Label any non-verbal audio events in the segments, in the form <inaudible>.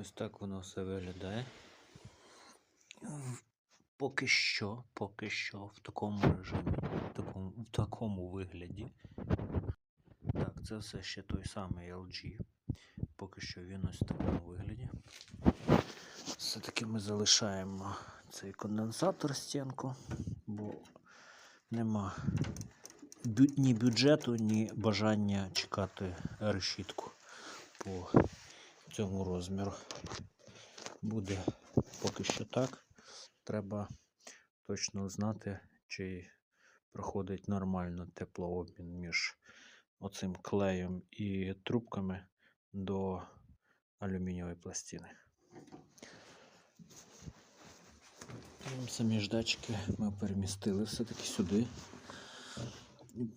Ось так воно все виглядає. Поки що, поки що в такому режимі, в такому, в такому вигляді. Так, це все ще той самий LG. Поки що він ось в такому вигляді. Все-таки ми залишаємо цей конденсатор стінку, бо нема бю- ні бюджету, ні бажання чекати решітку по цьому розміру. Буде поки що так. Треба точно знати, чи проходить нормально теплообмін між оцим клеєм і трубками до алюмінієвої пластини. Самі ж ждачки ми перемістили все-таки сюди.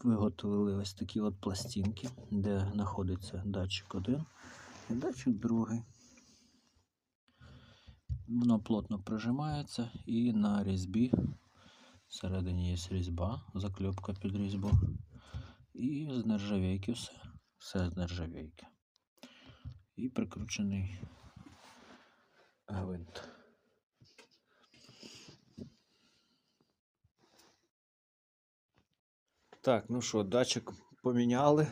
Виготовили ось такі от пластинки, де знаходиться датчик 1 передатчик другий. Воно плотно прижимається і на різьбі. Всередині є різьба, закльопка під різьбу. І з нержавійки все. Все з нержавійки. І прикручений гвинт. Так, ну що, датчик поміняли.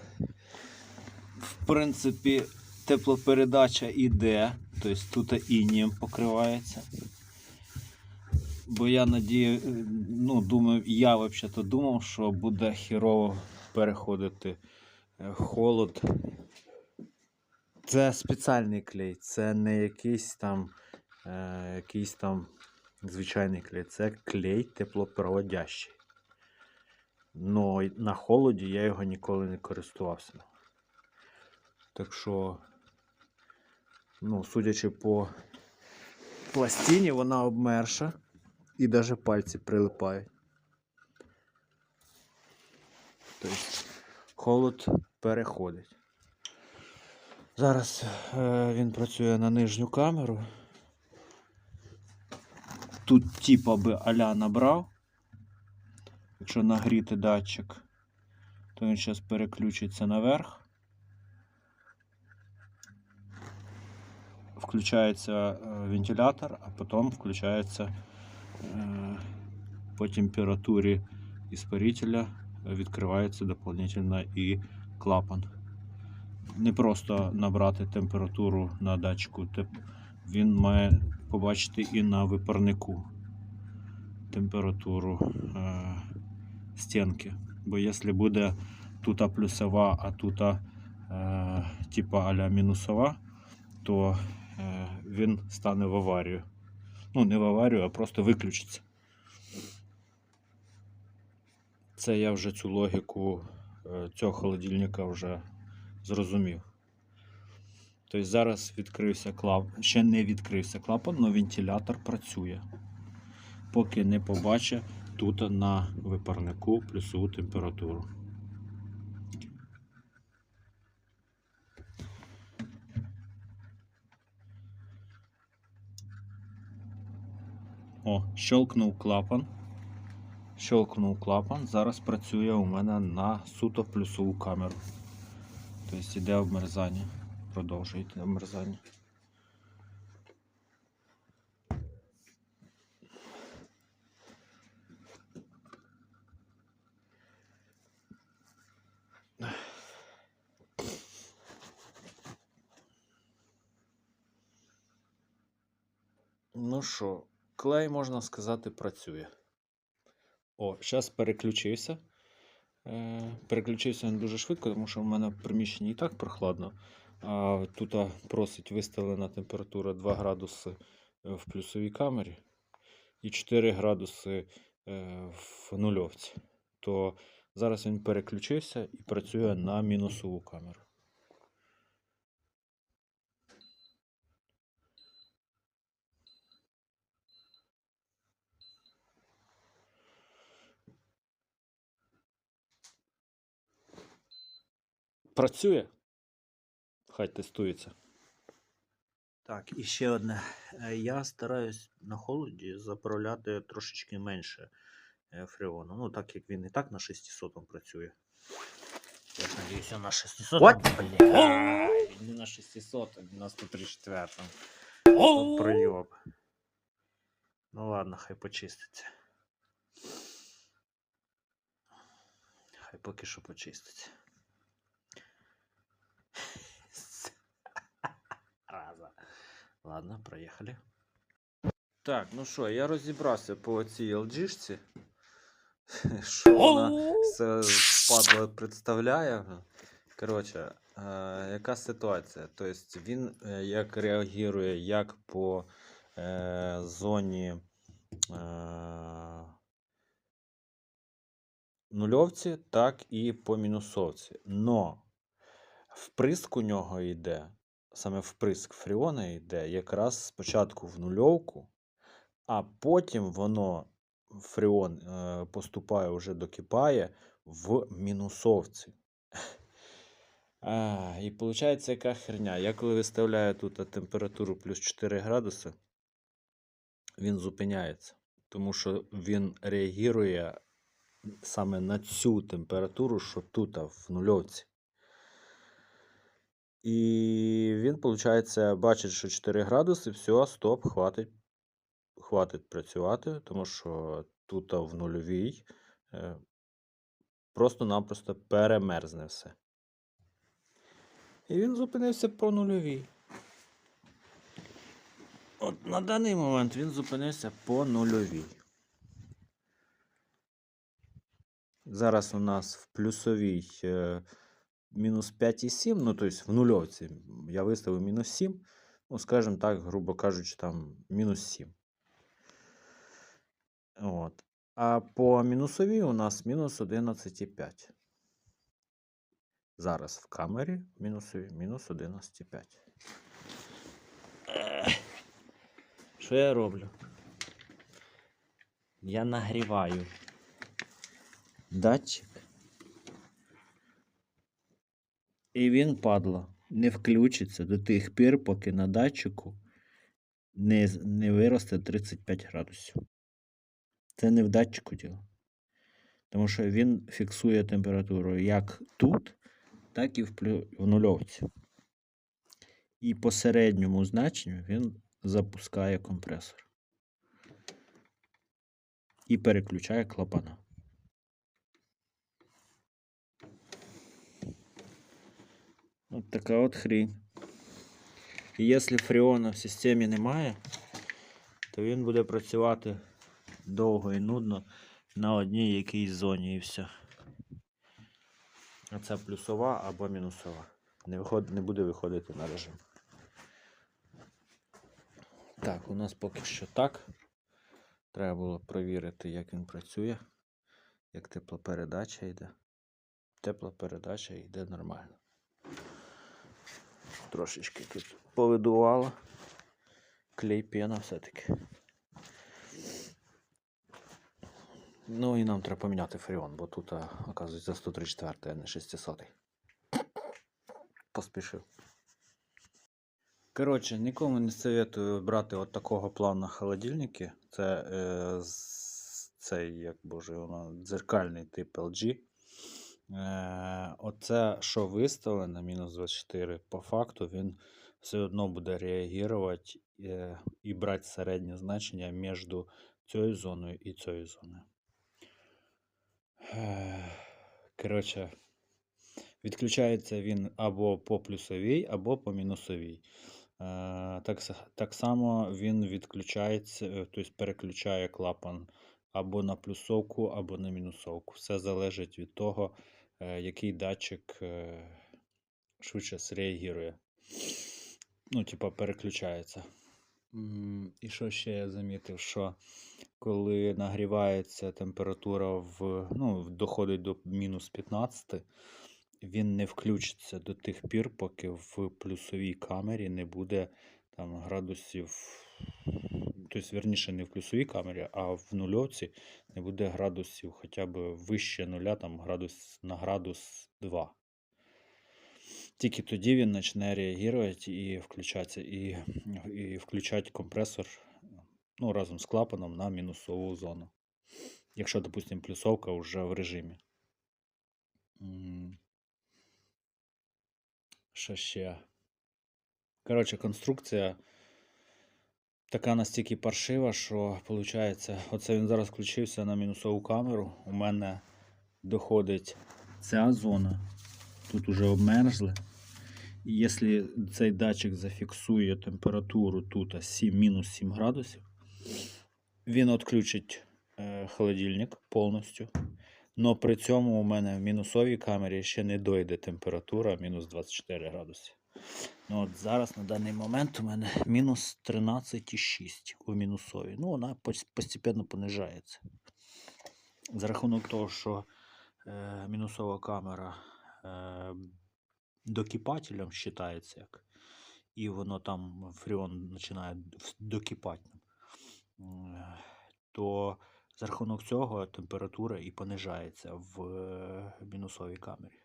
В принципі, теплопередача іде, тобто тут інієм покривається. Бо я надію, ну, думаю, я взагалі думав, що буде хірово переходити е, холод. Це спеціальний клей, це не якийсь там, е, якийсь там звичайний клей, це клей теплопроводящий. Но на холоді я його ніколи не користувався. Так що, ну, судячи по пластині, вона обмерша і навіть пальці прилипають. Тобто холод переходить. Зараз е, він працює на нижню камеру. Тут типа би аля набрав. Якщо нагріти датчик, то він зараз переключиться наверх. Включається е, вентилятор, а потім включається е, по температурі іспарителя відкривається дополнительно і клапан. Не просто набрати температуру на датчику, він має побачити і на випарнику температуру е, стінки. Бо якщо буде тут плюсова, а тут типа аля мінусова, то він стане в аварію. Ну, не в аварію, а просто виключиться. Це я вже цю логіку е, цього холодильника вже зрозумів. Тобто зараз відкрився клапан, ще не відкрився клапан, але вентилятор працює. Поки не побачить тут на випарнику плюсову температуру. О, щелкнув клапан. Щелкнув клапан. Зараз працює у мене на суто плюсову камеру. Тобто йде обмерзання. Продовжує йти обмерзання. Ну що, клей, можна сказати, працює. О, зараз переключився. Е, переключився він дуже швидко, тому що в мене в приміщенні і так прохладно. А тут просить виставлена температура 2 градуси е, в плюсовій камері і 4 градуси е, в нульовці. То зараз він переключився і працює на мінусову камеру. Працює. Хай тестується. Так, і ще одне. Е, Я стараюсь на холоді заправляти трошечки менше е, фреону. Ну, так як він і так на 600 працює. Я ж надіюся на 600. What? Не на 600, а на 134. От пройоб. Ну ладно, хай почиститься. Хай поки що почиститься. Раза. Ладно, проїхали. Так, ну що, я розібрався по цій LG-шці. <laughs> Що вона це падло представляє. Коротше, е, яка ситуація? Тобто він е, як реагує як по е, зоні е, нульовці, так і по мінусовці. Но вприск у нього йде, саме вприск фріона йде якраз спочатку в нульовку, а потім воно фреон е, поступає вже докипає в мінусовці. А, і виходить, яка херня. Я коли виставляю тут температуру плюс 4 градуси, він зупиняється. Тому що він реагує саме на цю температуру, що тут, в нульовці. І він, виходить, бачить, що 4 градуси, все, стоп, хватить хватить працювати, тому що тут в нульовій е, просто-напросто перемерзне все. І він зупинився по нульовій. От на даний момент він зупинився по нульовій. Зараз у нас в плюсовій е, мінус 5,7, ну тобто в нульовці я виставив мінус 7, ну, скажімо так, грубо кажучи, там мінус 7. От. А по мінусовій у нас мінус 11,5. Зараз в камері мінусові мінус 11,5. Що я роблю? Я нагріваю датчик. І він, падло, не включиться до тих пір, поки на датчику не, не виросте 35 градусів. Це не в датчику діло. Тому що він фіксує температуру як тут, так і в, плю... в нульовці. І по середньому значенню він запускає компресор. І переключає клапана. От така от хрінь. І якщо фреона в системі немає, то він буде працювати довго і нудно на одній якійсь зоні і все. А це плюсова або мінусова. Не, виход... не буде виходити на режим. Так, у нас поки що так. Треба було провірити, як він працює, як теплопередача йде. Теплопередача йде нормально. Трошечки тут повидувало. Клей пена все-таки. Ну і нам треба поміняти фреон, бо тут, оказується, 134, а не 600. Поспішив. Коротше, нікому не советую брати от такого плану холодильники. Це е, цей, як боже, воно, дзеркальний тип LG. Е, оце, що виставлено, мінус 24, по факту він все одно буде реагувати е, і брати середнє значення між цією зоною і цією зоною. Коротше, відключається він або по плюсовій, або по мінусовій. Е, Так, так само він відключається, е, тобто переключає клапан або на плюсовку, або на мінусовку. Все залежить від того, е, який датчик е, швидше зреагує. Ну, типа, переключається. І що ще я замітив, що коли нагрівається температура в, ну, доходить до мінус 15, він не включиться до тих пір, поки в плюсовій камері не буде там градусів. Тобто, верніше, не в плюсовій камері, а в нульовці не буде градусів хоча б вище нуля, там градус на градус 2. Тільки тоді він почне реагувати і включатися, і, і включати компресор ну, разом з клапаном на мінусову зону. Якщо, допустимо, плюсовка вже в режимі. Що ще? Коротше, конструкція така настільки паршива, що виходить, оце він зараз включився на мінусову камеру. У мене доходить ця зона. Тут уже обмерзли. І якщо цей датчик зафіксує температуру тут мінус 7 градусів, він відключить е, холодильник повністю. Но при цьому у мене в мінусовій камері ще не дойде температура мінус 24 градуси. Ну, от зараз на даний момент у мене мінус 13,6 у мінусовій. Ну, вона пос- постепенно понижається. За рахунок того, що е, мінусова камера е, докипателем вважається, як, і воно там фреон починає докипати, м, то за рахунок цього температура і понижається в е, мінусовій камері.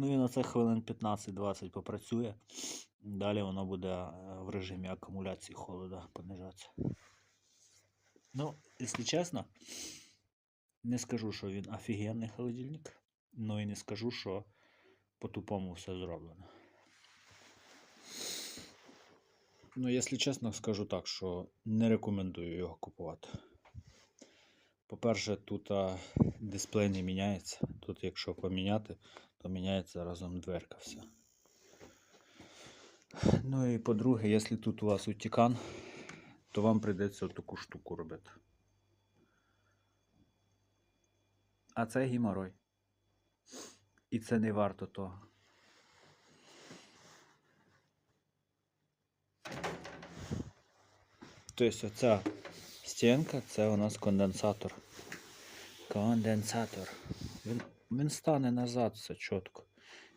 Ну і на це хвилин 15-20 попрацює. Далі воно буде е, в режимі акумуляції холода понижатися. Ну, якщо чесно, не скажу, що він офігенний холодильник, ну і не скажу, що по-тупому все зроблено. Ну, якщо чесно, скажу так, що не рекомендую його купувати. По-перше, тут дисплей не міняється. Тут, якщо поміняти, то міняється разом дверка вся. Ну і по-друге, якщо тут у вас утікан, то вам прийдеться таку штуку робити. А це геморой. І це не варто того. Тобто оця стінка це у нас конденсатор. Конденсатор. Він, він стане назад все чітко.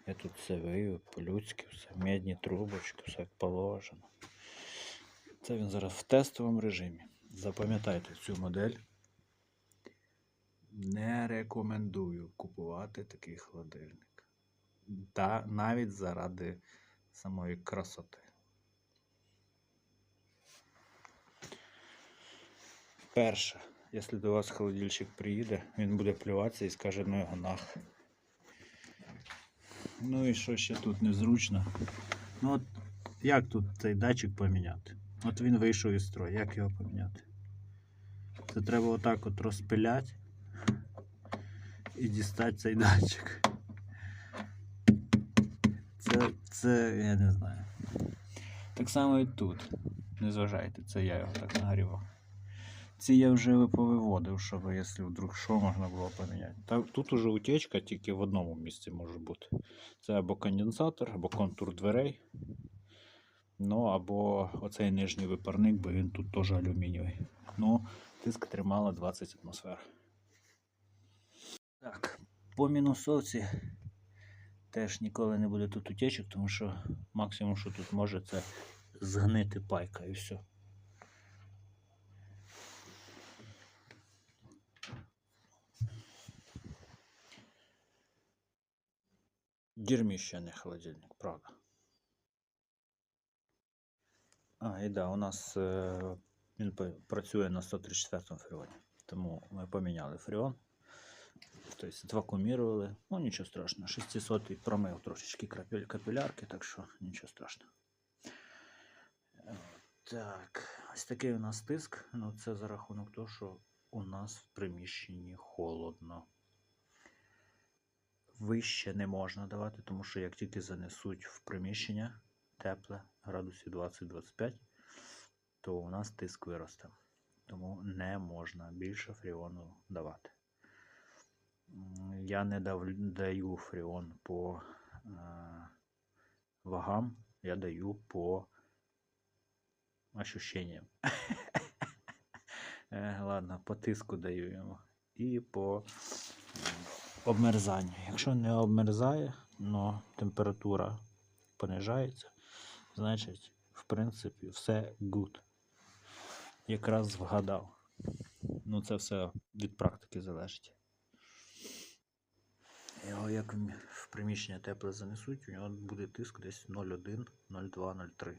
Я тут все вивів, по-людськи, все, медні трубочки, все як положено. Це він зараз в тестовому режимі. Запам'ятайте цю модель. Не рекомендую купувати такий холодильник. Та навіть заради самої красоти. Перше, якщо до вас холодильщик приїде, він буде плюватися і скаже, ну його нах. Ну і що ще тут незручно? Ну от як тут цей датчик поміняти? От він вийшов із строю, як його поміняти? Це треба отак от розпиляти і дістати цей датчик. Це, це я не знаю. Так само і тут. Не зважайте, це я його так нагрівав. Ці я вже повиводив, щоб якщо вдруг що можна було поміняти. Та, тут уже утечка тільки в одному місці може бути. Це або конденсатор, або контур дверей. Ну, або оцей нижній випарник, бо він тут теж алюмінієвий. Ну, тиск тримала 20 атмосфер. Так, по мінусовці теж ніколи не буде тут утечок, тому що максимум, що тут може, це згнити пайка і все. Не холодильник, правда. А, і да, у нас е, він працює на 134 фреоні. Тому ми поміняли фреон. Тобто вакуумірували. Ну, нічого страшного. 600 промив трошечки капілярки, так що нічого страшного. Так, ось такий у нас тиск. Ну, це за рахунок того, що у нас в приміщенні холодно. Вище не можна давати, тому що як тільки занесуть в приміщення тепле, градусів 20-25, то у нас тиск виросте. Тому не можна більше фріону давати. Я не даю фріон по е, вагам, я даю по ощущениям. <laughs> Е, Ладно, по тиску даю йому. І по м, обмерзанню. Якщо не обмерзає, але температура понижається, значить, в принципі, все good. Якраз вгадав. Ну, це все від практики залежить. Його як в приміщення тепле занесуть, у нього буде тиск десь 0,1, 0,2, 0,3.